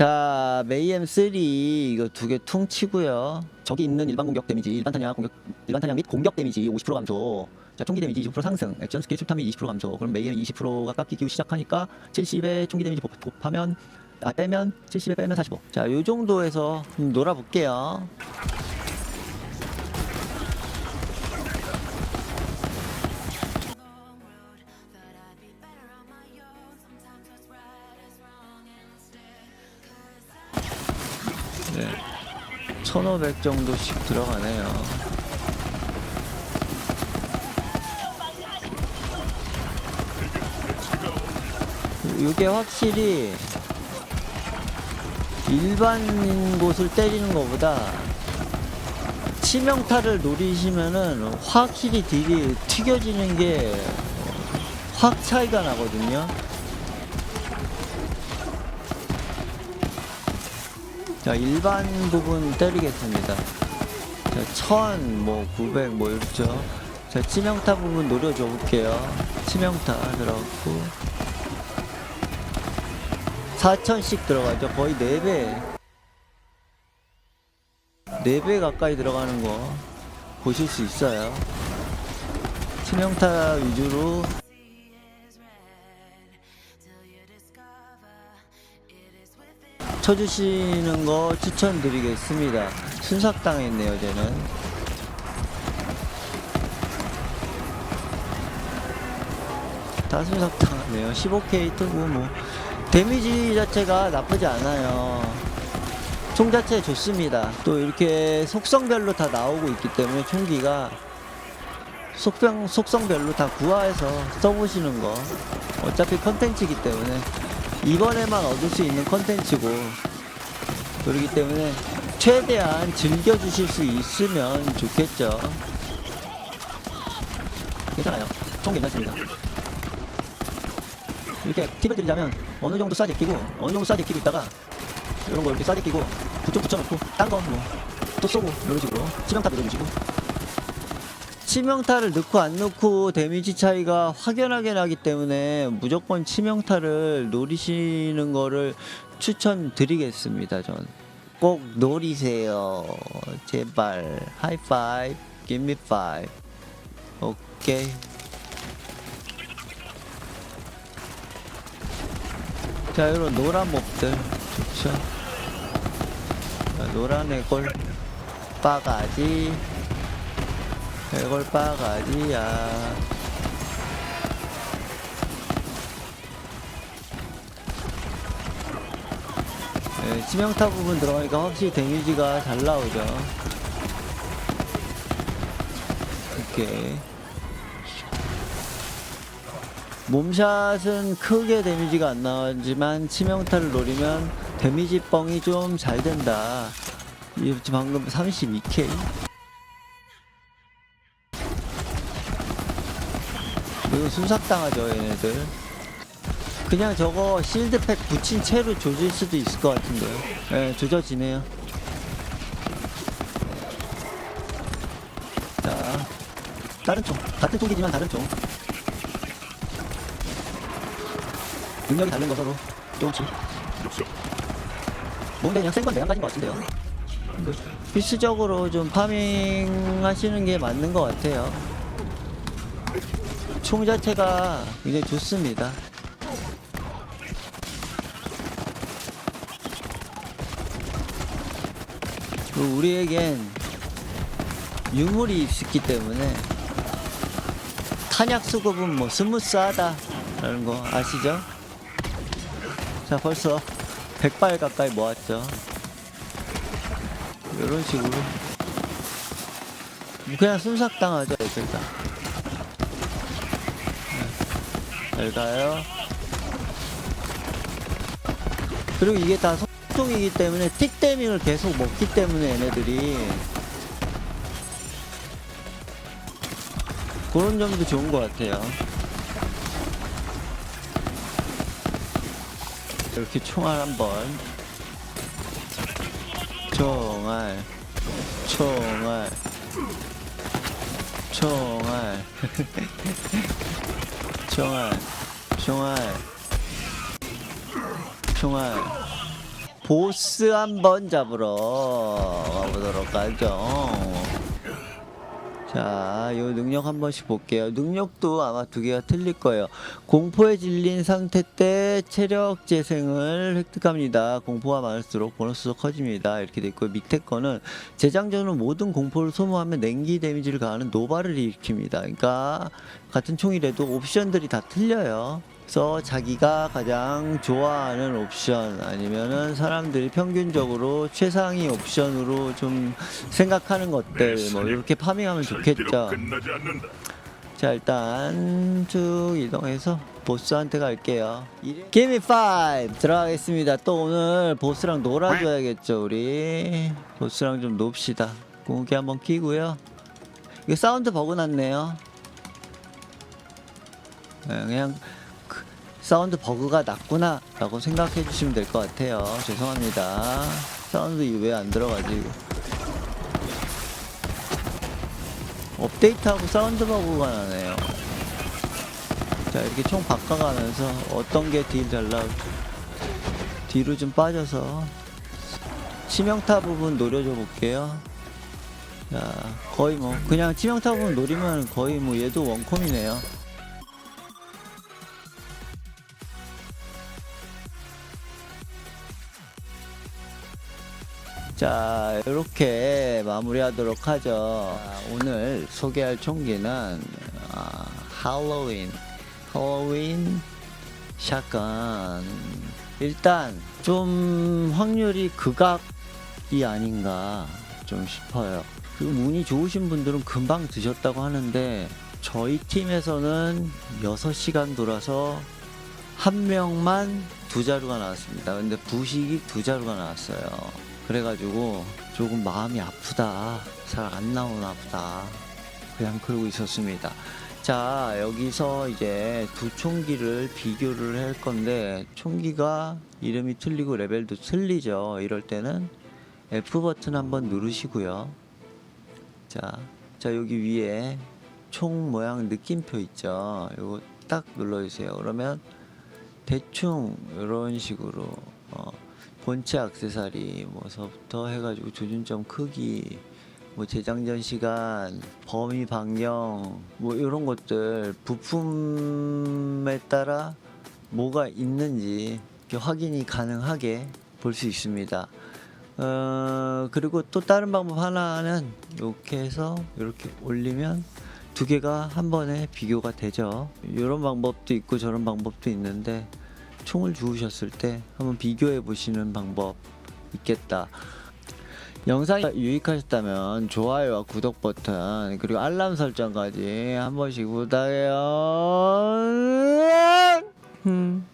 자, 메이엠 3 이거 두 개 퉁치고요. 저기 있는 일반 공격 데미지, 일반 탄약 공격, 일반 탄약 및 공격 데미지 50% 감소. 자, 총기 데미지 20% 상승. 액션 스킬 출탄 및20% 감소. 그럼 메이엠 20%가 깎이기 시작하니까 70에 총기 데미지 곱- 곱하면 아, 빼면 70에 빼면 45. 자, 요 정도에서 좀 놀아볼게요. 네. 1500 정도씩 들어가네요. 이게 확실히 일반 곳을 때리는 것보다 치명타를 노리시면은 확실히 딜이 튀겨지는 게 확 차이가 나거든요. 자, 일반 부분 때리겠습니다. 자, 1000, 뭐, 900, 뭐, 이렇죠. 자, 치명타 부분 노려줘 볼게요. 치명타 들어갔고. 4000씩 들어가죠. 거의 4배. 4배 가까이 들어가는 거 보실 수 있어요. 치명타 위주로 쳐주시는 거 추천드리겠습니다. 순삭당했네요, 쟤는. 다 순삭당하네요. 15K 뜨고 뭐 데미지 자체가 나쁘지 않아요. 총 자체 좋습니다. 또 이렇게 속성별로 다 나오고 있기 때문에 총기가 속성, 속성별로 다 구화해서 써보시는 거 어차피 컨텐츠이기 때문에 이번에만 얻을 수 있는 컨텐츠고. 그렇기 때문에 최대한 즐겨주실 수 있으면 좋겠죠. 괜찮아요. 총 괜찮습니다. 이렇게 팁을 드리자면 어느 정도 싸게 끼고 어느 정도 싸게 끼고 있다가 이런 거 이렇게 싸게 끼고 부쩍 붙여놓고 딴 거 뭐 또 쏘고 이런 식으로 치명타 밀어주시고 치명타를 넣고 안 넣고 데미지 차이가 확연하게 나기 때문에 무조건 치명타를 노리시는 거를 추천드리겠습니다. 전 꼭 노리세요. 제발 하이파이브, give me. 오케이. 자, 이런 노란 몹들 좋죠. 자, 노란 애골 빠가지. 애골 빠가지야. 네, 치명타 부분 들어가니까 확실히 데미지가 잘 나오죠. 이렇게. 몸샷은 크게 데미지가 안 나오지만 치명타를 노리면 데미지 뻥이 좀 잘 된다. 이 방금 32K. 이거 순삭당하죠 얘네들. 그냥 저거 실드팩 붙인 채로 조질 수도 있을 것 같은데요. 예 조져지네요. 자 다른 총. 같은 총이지만 다른 총. 능력이 다른 거 서로. 조금씩 뭔데? 그냥 센건 내가 가진 것 같은데요. 그 필수적으로 좀 파밍 하시는 게 맞는 것 같아요 총 자체가 굉장히 좋습니다. 그리고 우리에겐 유물이 있기 때문에 탄약 수급은 뭐 스무스하다라는 거 아시죠? 자 벌써 100발 가까이 모았죠. 이런 식으로 그냥 순삭당하죠 애들 다. 잘 가요. 그리고 이게 다 속종이기 때문에 틱데밍을 계속 먹기 때문에 얘네들이 그런 점도 좋은 것 같아요. 이렇게 총알 한 번. 총알. 총알. 총알. 총알, 총알, 총알. 보스 한번 잡으러 가보도록 하죠. 자, 요 능력 한 번씩 볼게요. 능력도 아마 두 개가 틀릴 거예요. 공포에 질린 상태 때 체력 재생을 획득합니다. 공포가 많을수록 보너스도 커집니다. 이렇게 돼 있고 밑에 거는 재장전은 모든 공포를 소모하면 냉기 데미지를 가하는 노바를 일으킵니다. 그러니까 같은 총이라도 옵션들이 다 틀려요. 그래서 자기가 가장 좋아하는 옵션 아니면은 사람들이 평균적으로 최상위 옵션으로 좀 생각하는 것들 뭐 이렇게 파밍하면 좋겠죠. 자 일단 쭉 이동해서 보스한테 갈게요. 기미 5 들어가겠습니다. 또 오늘 보스랑 놀아줘야겠죠 우리. 보스랑 좀 놉시다. 공기 한번 끼고요. 이거 사운드 버그 났네요. 네, 그냥 그 사운드 버그가 났구나 라고 생각해 주시면 될 것 같아요 죄송합니다 사운드 왜 안 들어가지 업데이트하고 사운드 버그가 나네요. 자 이렇게 총 바꿔가면서 어떤 게 딜 잘 나올지 뒤로 좀 빠져서 치명타 부분 노려줘 볼게요. 자 거의 뭐 그냥 치명타 부분 노리면 거의 뭐 얘도 원콤이네요. 자, 이렇게 마무리하도록 하죠. 자, 오늘 소개할 총기는 아, 할로윈, 할로윈 샷건. 일단 좀 확률이 극악이 아닌가 좀 싶어요. 그리고 운이 좋으신 분들은 금방 드셨다고 하는데 저희 팀에서는 6시간 돌아서 한 명만 두 자루가 나왔습니다. 근데 부식이 두 자루가 나왔어요. 그래가지고 조금 마음이 아프다. 잘 안 나오나 보다. 그냥 그러고 있었습니다. 자, 여기서 이제 두 총기를 비교를 할 건데, 총기가 이름이 틀리고 레벨도 틀리죠. 이럴 때는 F 버튼 한번 누르시고요. 자, 자, 여기 위에 총 모양 느낌표 있죠. 요거 딱 눌러주세요. 그러면 대충 이런 식으로 어, 본체 액세서리 뭐서부터 해가지고 조준점 크기 뭐 재장전 시간 범위 반경 뭐 이런 것들 부품에 따라 뭐가 있는지 확인이 가능하게 볼 수 있습니다. 어, 그리고 또 다른 방법 하나는 이렇게 해서 이렇게 올리면 두 개가 한 번에 비교가 되죠. 이런 방법도 있고 저런 방법도 있는데 총을 주우셨을 때 한번 비교해 보시는 방법 있겠다. 영상이 유익하셨다면 좋아요와 구독 버튼 그리고 알람 설정까지 한 번씩 부탁해요. 음.